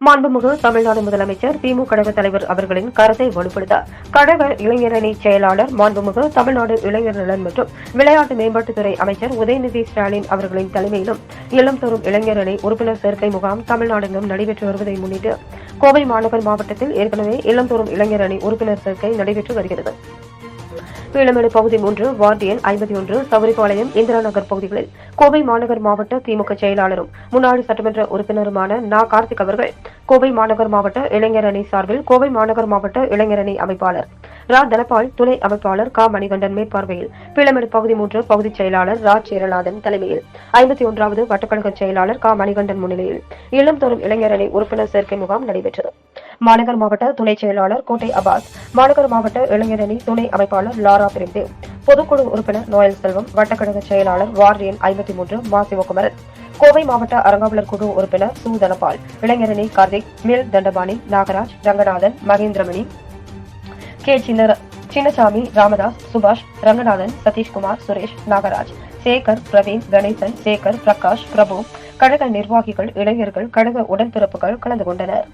மாண்புமிகு தமிழ்நாடு முதலமைச்சர் திமுக கழக தலைவர் அவர்களின் கருத்தை வலுப்படுத்த கழக இளைஞரணி செயலாளர் மாண்புமிகு தமிழ்நாடு இளைஞர் நலன் மற்றும் விளையாட்டு மேம்பாட்டுத்துறை அமைச்சர் உதயநிதி ஸ்டாலின் அவர்களின் தலைமையிலும் இல்லம் தோறும் இளைஞரணி உறுப்பினர் சேர்க்கை முகாம் தமிழ்நாடெங்கும் நடைபெற்று வருவதை முன்னிட்டு கோவை மாநகர் மாவட்டத்தில் ஏற்கனவே இளம் தோறும் இளைஞரணி உறுப்பினர் சேர்க்கை நடைபெற்று வருகிறது. பீளமேடு பகுதி மூன்று வார்டு எண் ஐம்பத்தி ஒன்று சவுரிபாளையம் இந்திரா நகர் பகுதிகளில் கோவை மாநகர் மாவட்ட திமுக செயலாளரும் முன்னாள் சட்டமன்ற உறுப்பினருமான நா. கார்த்திக் அவர்கள் கோவை மாநகர் மாவட்ட இளைஞர் அணி சார்பில் கோவை மாநகர் மாவட்ட இளைஞர் அணி அமைப்பாளர் ரா. தனபால் துணை அமைப்பாளர் கா. மணிகண்டன் மேற்பார்வையில் பீளமேடு பகுதி மூன்று பகுதிச் செயலாளர் ரா. சேரநாதன் தலைமையில் ஐம்பத்தி ஒன்றாவது வட்டக்கழக செயலாளர் கா. மணிகண்டன் முன்னிலையில் இளம் தோறும் இளைஞரணி உறுப்பினர் சேர்க்கை முகாம் நடைபெற்றது. மாநகர் மாவட்ட துணை செயலாளர் கோட்டை அபாஸ் மாநகர் மாவட்ட இளைஞரணி துணை அமைப்பாளர் லாரா பிரேம்தேவ் பொதுக்குழு உறுப்பினர் நோயல் செல்வம் வட்டக்கழக செயலாளர் வார்டு ஐம்பத்தி மூன்று மா சிவகுமரன் கோவை மாவட்ட அறங்காவலர் குழு உறுப்பினர் சு தனபால் இளைஞரணி கார்த்திக் மில் தண்டபாணி நாகராஜ் ரங்கநாதன் மகேந்திரமணி கே சின்ன சின்னசாமி ராமதாஸ் சுபாஷ் ரங்கநாதன் சதீஷ்குமார் சுரேஷ் நாகராஜ் சேகர் பிரவீன் கணேசன் சேகர் பிரகாஷ் பிரபு கழக நிர்வாகிகள் இளைஞர்கள் கழக உடன்பிறப்புகள் கலந்து கொண்டனர்.